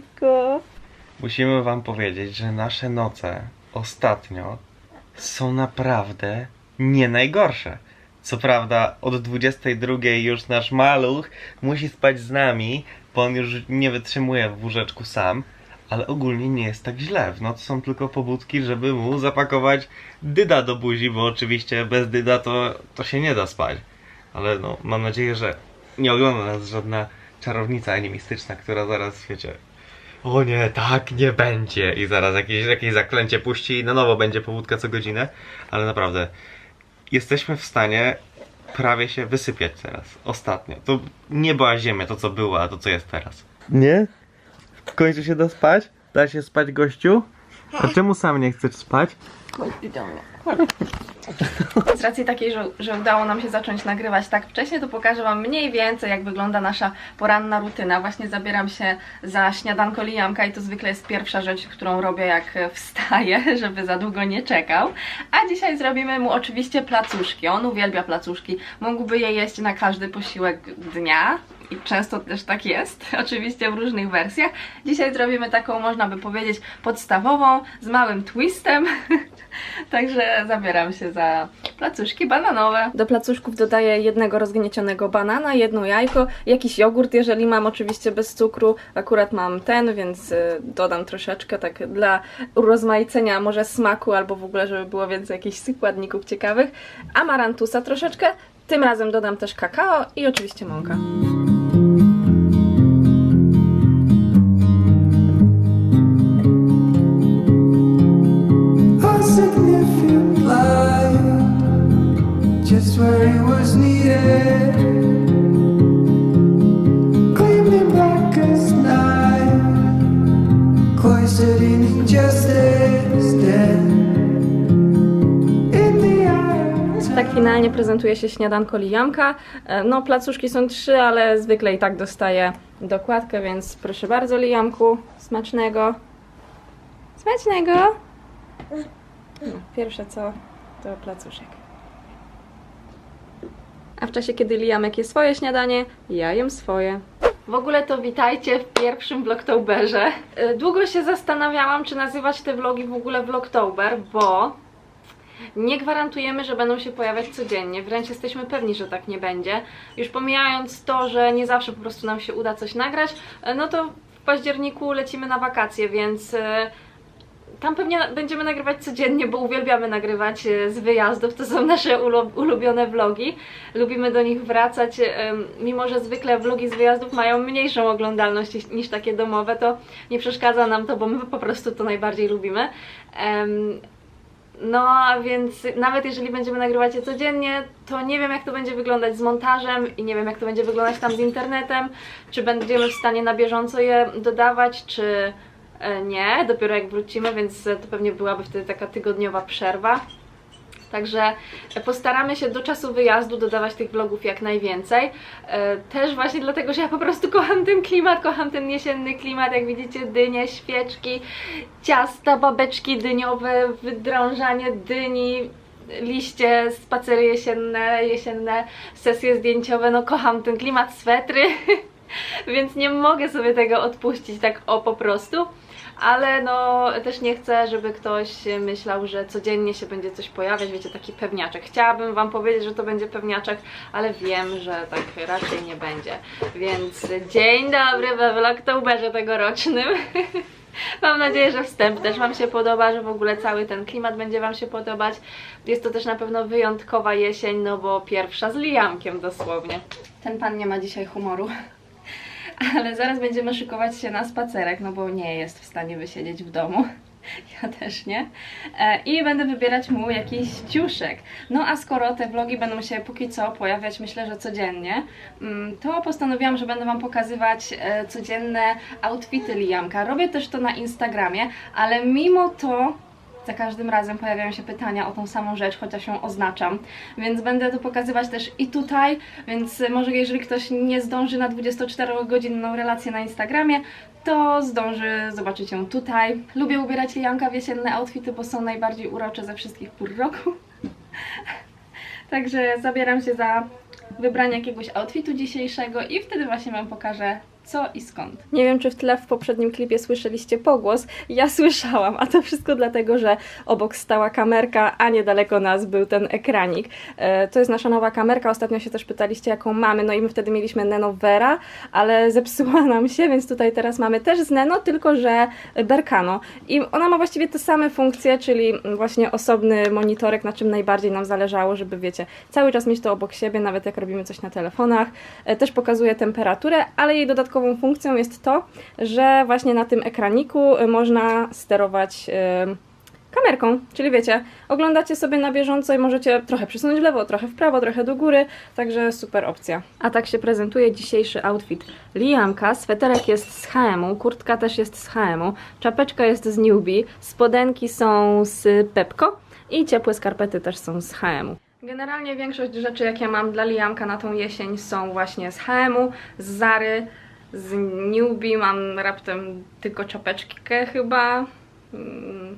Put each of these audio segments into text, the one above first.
blisko. Musimy wam powiedzieć, że nasze noce ostatnio są naprawdę nie najgorsze. Co prawda od 22 już nasz maluch musi spać z nami, bo on już nie wytrzymuje w łóżeczku sam, ale ogólnie nie jest tak źle. W nocy są tylko pobudki, żeby mu zapakować dyda do buzi, bo oczywiście bez dyda to, to się nie da spać. Ale no, mam nadzieję, że nie ogląda nas żadna czarownica animistyczna, która zaraz, wiecie, o nie, tak nie będzie. I zaraz jakieś, jakieś zaklęcie puści i na nowo będzie powódka co godzinę. Ale naprawdę, jesteśmy w stanie prawie się wysypiać teraz. Ostatnio. To nie była ziemia, to co było, a to co jest teraz. Nie? W końcu się da spać? Da się spać, gościu? A czemu sam nie chcesz spać? Z racji takiej, że, że udało nam się zacząć nagrywać tak wcześnie, to pokażę Wam mniej więcej, jak wygląda nasza poranna rutyna. Właśnie zabieram się za śniadanko Liamka i to zwykle jest pierwsza rzecz, którą robię, jak wstaję, żeby za długo nie czekał. A dzisiaj zrobimy mu oczywiście placuszki. On uwielbia placuszki. Mógłby je jeść na każdy posiłek dnia. I często też tak jest, oczywiście w różnych wersjach. Dzisiaj zrobimy taką, można by powiedzieć, podstawową, z małym twistem. Także zabieram się za placuszki bananowe. Do placuszków dodaję jednego rozgniecionego banana, jedno jajko, jakiś jogurt, jeżeli mam oczywiście bez cukru. Akurat mam ten, więc y, dodam troszeczkę tak dla urozmaicenia może smaku albo w ogóle, żeby było więcej jakichś składników ciekawych. Amarantusa troszeczkę. Tym razem dodam też kakao i oczywiście mąka. Tak finalnie prezentuje się śniadanko Liamka. E, No, placuszki są trzy, ale zwykle i tak dostaję dokładkę, więc proszę bardzo, Liamku, smacznego. Smacznego! No, pierwsze co, to placuszek. A w czasie, kiedy Liamek je swoje śniadanie, ja jem swoje. W ogóle to witajcie w pierwszym Vlogtoberze. E, Długo się zastanawiałam, czy nazywać te vlogi w ogóle Vlogtober, bo nie gwarantujemy, że będą się pojawiać codziennie, wręcz jesteśmy pewni, że tak nie będzie. Już pomijając to, że nie zawsze po prostu nam się uda coś nagrać, e, no to w październiku lecimy na wakacje, więc e, tam pewnie będziemy nagrywać codziennie, bo uwielbiamy nagrywać e, z wyjazdów. To są nasze ulubione vlogi. Lubimy do nich wracać, em, mimo że zwykle vlogi z wyjazdów mają mniejszą oglądalność niż- takie domowe, to nie przeszkadza nam to, bo my po prostu to najbardziej lubimy. No, więc nawet jeżeli będziemy nagrywać je codziennie, to nie wiem jak to będzie wyglądać z montażem i nie wiem jak to będzie wyglądać tam z internetem, czy będziemy w stanie na bieżąco je dodawać, czy e, nie, dopiero jak wrócimy, więc e, to pewnie byłaby wtedy taka tygodniowa przerwa. Także e, postaramy się do czasu wyjazdu dodawać tych vlogów jak najwięcej. E, Też właśnie dlatego, że ja po prostu kocham ten klimat, kocham ten jesienny klimat, jak widzicie dynie, świeczki, ciasta, babeczki dyniowe, wydrążanie dyni, liście, spacery jesienne, jesienne sesje zdjęciowe, no kocham ten klimat, swetry, więc nie mogę sobie tego odpuścić tak o po prostu. Ale no też nie chcę, żeby ktoś myślał, że codziennie się będzie coś pojawiać, wiecie, taki pewniaczek. Chciałabym Wam powiedzieć, że to będzie pewniaczek, ale wiem, że tak raczej nie będzie. Więc dzień dobry we Vlogtoberze tegorocznym. Mam nadzieję, że wstęp też Wam się podoba, że w ogóle cały ten klimat będzie Wam się podobać. Jest to też na pewno wyjątkowa jesień, no bo pierwsza z Liamkiem dosłownie. Ten pan nie ma dzisiaj humoru. Ale zaraz będziemy szykować się na spacerek, no bo nie jest w stanie wysiedzieć w domu. Ja też nie. E, I będę wybierać mu jakiś ciuszek. No a skoro te vlogi będą się póki co pojawiać, myślę, że codziennie, mm, to postanowiłam, że będę Wam pokazywać e, codzienne outfity Liamka. Robię też to na Instagramie, ale mimo to za każdym razem pojawiają się pytania o tą samą rzecz, chociaż ją oznaczam. Więc będę to pokazywać też i tutaj, więc może jeżeli ktoś nie zdąży na 24-godzinną relację na Instagramie, to zdąży zobaczyć ją tutaj. Lubię ubierać Lianka w jesienne outfity, bo są najbardziej urocze ze wszystkich pór roku. Także zabieram się za wybranie jakiegoś outfitu dzisiejszego i wtedy właśnie Wam pokażę co i skąd. Nie wiem, czy w tle w poprzednim klipie słyszeliście pogłos. Ja słyszałam, a to wszystko dlatego, że obok stała kamerka, a niedaleko nas był ten ekranik. E, To jest nasza nowa kamerka. Ostatnio się też pytaliście, jaką mamy. No i my wtedy mieliśmy Neno Vera, ale zepsuła nam się, więc tutaj teraz mamy też z Neno, tylko że Berkano. I ona ma właściwie te same funkcje, czyli właśnie osobny monitorek, na czym najbardziej nam zależało, żeby wiecie, cały czas mieć to obok siebie, nawet jak robimy coś na telefonach. E, Też pokazuje temperaturę, ale jej dodatkową funkcją jest to, że właśnie na tym ekraniku e, można sterować e, kamerką, czyli wiecie, oglądacie sobie na bieżąco i możecie trochę przesunąć w lewo, trochę w prawo, trochę do góry, także super opcja. A tak się prezentuje dzisiejszy outfit Liamka, sweterek jest z H&M-u, kurtka też jest z H&M-u, czapeczka jest z Newbie, spodenki są z Pepko i ciepłe skarpety też są z H&M-u. Generalnie większość rzeczy, jakie mam dla Liamka na tą jesień są właśnie z H&M-u, z Zary, z Newbie mam raptem tylko czapeczkę chyba. Mm,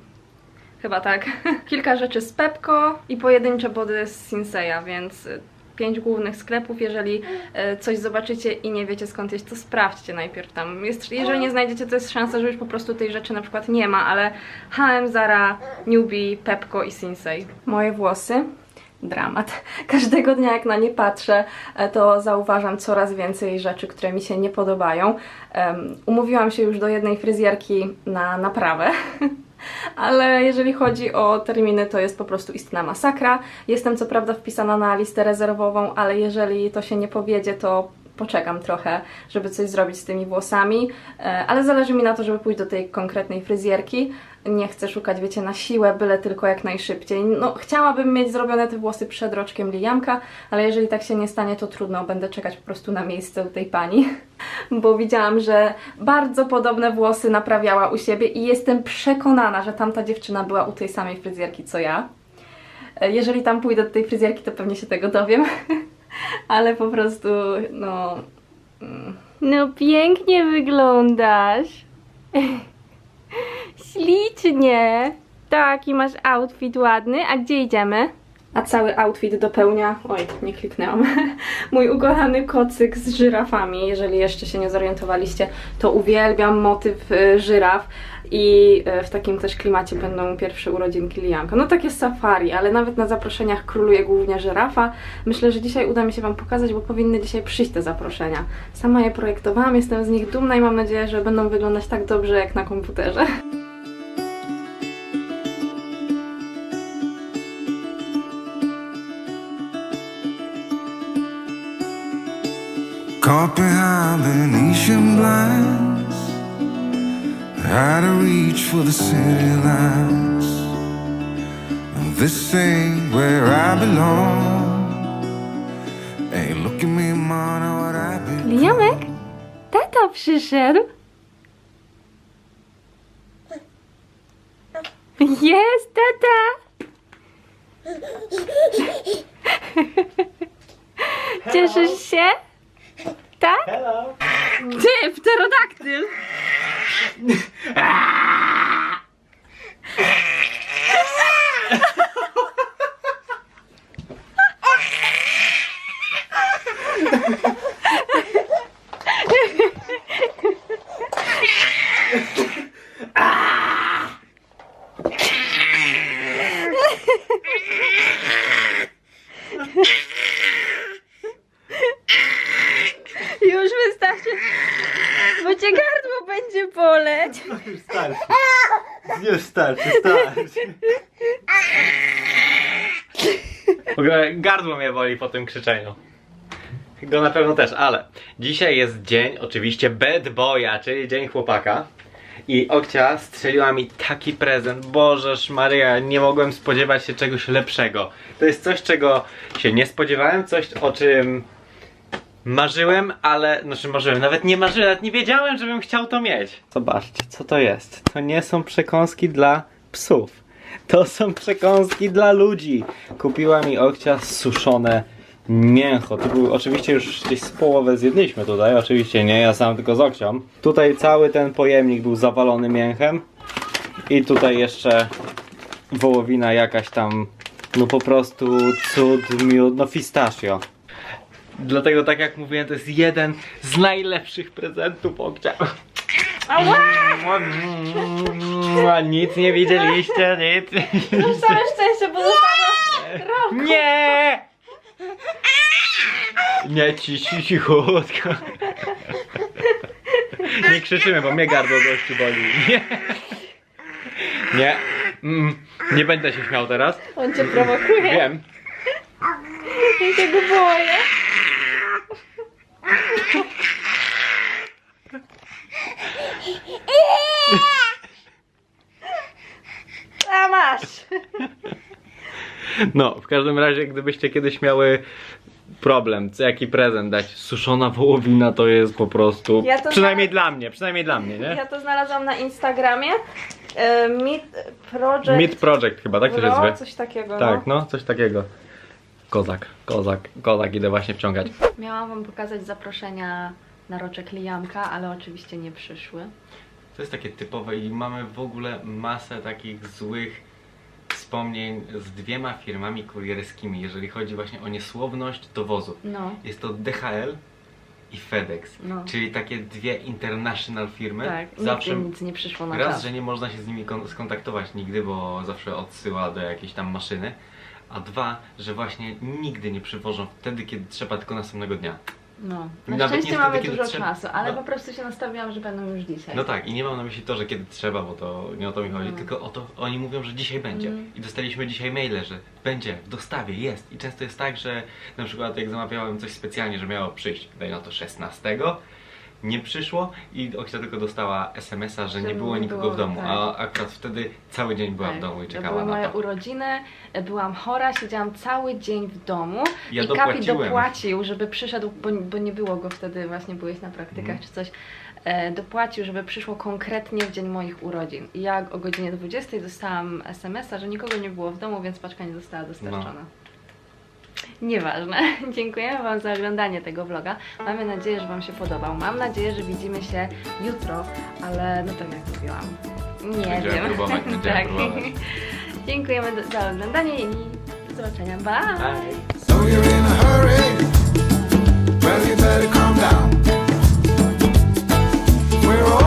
Chyba tak. Kilka rzeczy z Pepko i pojedyncze body z Sinseya, więc y, pięć głównych sklepów. Jeżeli y, coś zobaczycie i nie wiecie skąd jest, to sprawdźcie najpierw tam. Jest, jeżeli nie znajdziecie, to jest szansa, że już po prostu tej rzeczy na przykład nie ma, ale H&M, Zara, Newbie, Pepko i Sinsei. Moje włosy dramat. Każdego dnia, jak na nie patrzę, e, to zauważam coraz więcej rzeczy, które mi się nie podobają. Umówiłam się już do jednej fryzjerki na naprawę. Ale jeżeli chodzi o terminy, to jest po prostu istna masakra. Jestem co prawda wpisana na listę rezerwową, ale jeżeli to się nie powiedzie, to poczekam trochę, żeby coś zrobić z tymi włosami. E, Ale zależy mi na to, żeby pójść do tej konkretnej fryzjerki. Nie chcę szukać, wiecie, na siłę, byle tylko jak najszybciej. No, chciałabym mieć zrobione te włosy przed roczkiem Liamka, ale jeżeli tak się nie stanie, to trudno, będę czekać po prostu na miejsce u tej pani. Bo widziałam, że bardzo podobne włosy naprawiała u siebie i jestem przekonana, że tamta dziewczyna była u tej samej fryzjerki co ja. E, Jeżeli tam pójdę do tej fryzjerki, to pewnie się tego dowiem. Ale po prostu, no. mm. No, pięknie wyglądasz. Ślicznie. Taki masz outfit ładny. A gdzie idziemy? A cały outfit dopełnia. Oj, nie kliknęłam. Mój ukochany kocyk z żyrafami. Jeżeli jeszcze się nie zorientowaliście, to uwielbiam motyw y, żyraf. I y, w takim też klimacie będą pierwsze urodzinki Lianka. No takie safari, ale nawet na zaproszeniach króluje głównie żyrafa. Myślę, że dzisiaj uda mi się Wam pokazać, bo powinny dzisiaj przyjść te zaproszenia. Sama je projektowałam, jestem z nich dumna i mam nadzieję, że będą wyglądać tak dobrze jak na komputerze. Behind Venetian blinds, out of reach for the city lights. This ain't where I belong. Hey, look at me, man, what I've been. Liamek? Eh? Tata przyszedł. Jest, tata! Cieszysz się? Tak? Ty, pterodaktyl! Już wystarczy, bo cię gardło będzie boleć. Już starczy. Już starczy, starczy. W ogóle gardło mnie boli po tym krzyczeniu. Go na pewno też, ale dzisiaj jest dzień oczywiście bad boya, czyli dzień chłopaka. I Okcia strzeliła mi taki prezent. Bożeż Maria, nie mogłem spodziewać się czegoś lepszego. To jest coś, czego się nie spodziewałem, coś o czym marzyłem, ale, znaczy marzyłem, nawet nie marzyłem, nawet nie wiedziałem, żebym chciał to mieć. Zobaczcie, co to jest. To nie są przekąski dla psów. To są przekąski dla ludzi. Kupiła mi Okcia suszone mięcho. Tu był, oczywiście już gdzieś z połowę zjedliśmy tutaj, oczywiście nie, ja sam tylko z Okcią. Tutaj cały ten pojemnik był zawalony mięchem. I tutaj jeszcze wołowina jakaś tam, no po prostu cud, miód, no pistachio. Dlatego tak jak mówiłem, to jest jeden z najlepszych prezentów Okcia. Nic nie widzieliście, nic. No całe szczęście, bo zostało rok. Nie! Nie, ci, ci, cichutko. Nie krzyczymy, bo mnie gardło gościu boli. Nie. Nie. Mm, nie będę się śmiał teraz. On cię prowokuje. Wiem. Ja się go boję. A masz! No, w każdym razie, gdybyście kiedyś miały problem, co jaki prezent dać, suszona wołowina to jest po prostu. Ja to przynajmniej dla mnie, przynajmniej dla mnie, nie? Ja to znalazłam na Instagramie. E, Meet Project. Meat Project chyba, tak to się Pro, zwie. coś takiego. Tak, no. no, coś takiego. Kozak, kozak, kozak, idę właśnie wciągać. Miałam wam pokazać zaproszenia na roczek Liamka, ale oczywiście nie przyszły. To jest takie typowe i mamy w ogóle masę takich złych wspomnień z dwiema firmami kurierskimi, jeżeli chodzi właśnie o niesłowność dowozu. No. Jest to DHL i FedEx, No. czyli takie dwie international firmy. Tak, Zawsze nigdy nic nie przyszło na raz, czas. że nie można się z nimi kon- skontaktować nigdy, bo zawsze odsyła do jakiejś tam maszyny. A dwa, że właśnie nigdy nie przywożą wtedy, kiedy trzeba, tylko następnego dnia. No. Na Nawet szczęście nie mamy wtedy, dużo trzeba. czasu, ale No. po prostu się nastawiałam, że będą już dzisiaj. No tak, i nie mam na myśli to, że kiedy trzeba, bo to nie o to mi chodzi, Mm. tylko o to, oni mówią, że dzisiaj będzie. Mm. I dostaliśmy dzisiaj maile, że będzie, w dostawie, jest. I często jest tak, że na przykład jak zamawiałem coś specjalnie, że miało przyjść, daj na to 16, nie przyszło i Oksia tylko dostała SMS-a, że Że nie było nikogo było, w domu, tak. a akurat wtedy cały dzień była Tak, w domu i to czekała były na moje to. urodziny, byłam chora, siedziałam cały dzień w domu Ja i Kapi dopłacił, żeby przyszedł, bo, bo nie było go wtedy, właśnie byłeś na praktykach Mhm. czy coś, e, dopłacił, żeby przyszło konkretnie w dzień moich urodzin. I ja o godzinie 20 dostałam SMS-a, że nikogo nie było w domu, więc paczka nie została dostarczona. No. Nieważne. Dziękujemy Wam za oglądanie tego vloga. Mamy nadzieję, że Wam się podobał. Mam nadzieję, że widzimy się jutro, ale no tak jak mówiłam. Nie Będziemy wiem. próbować, tak. Dziękujemy do- za oglądanie i do zobaczenia. Bye. Well, you better calm down. We're all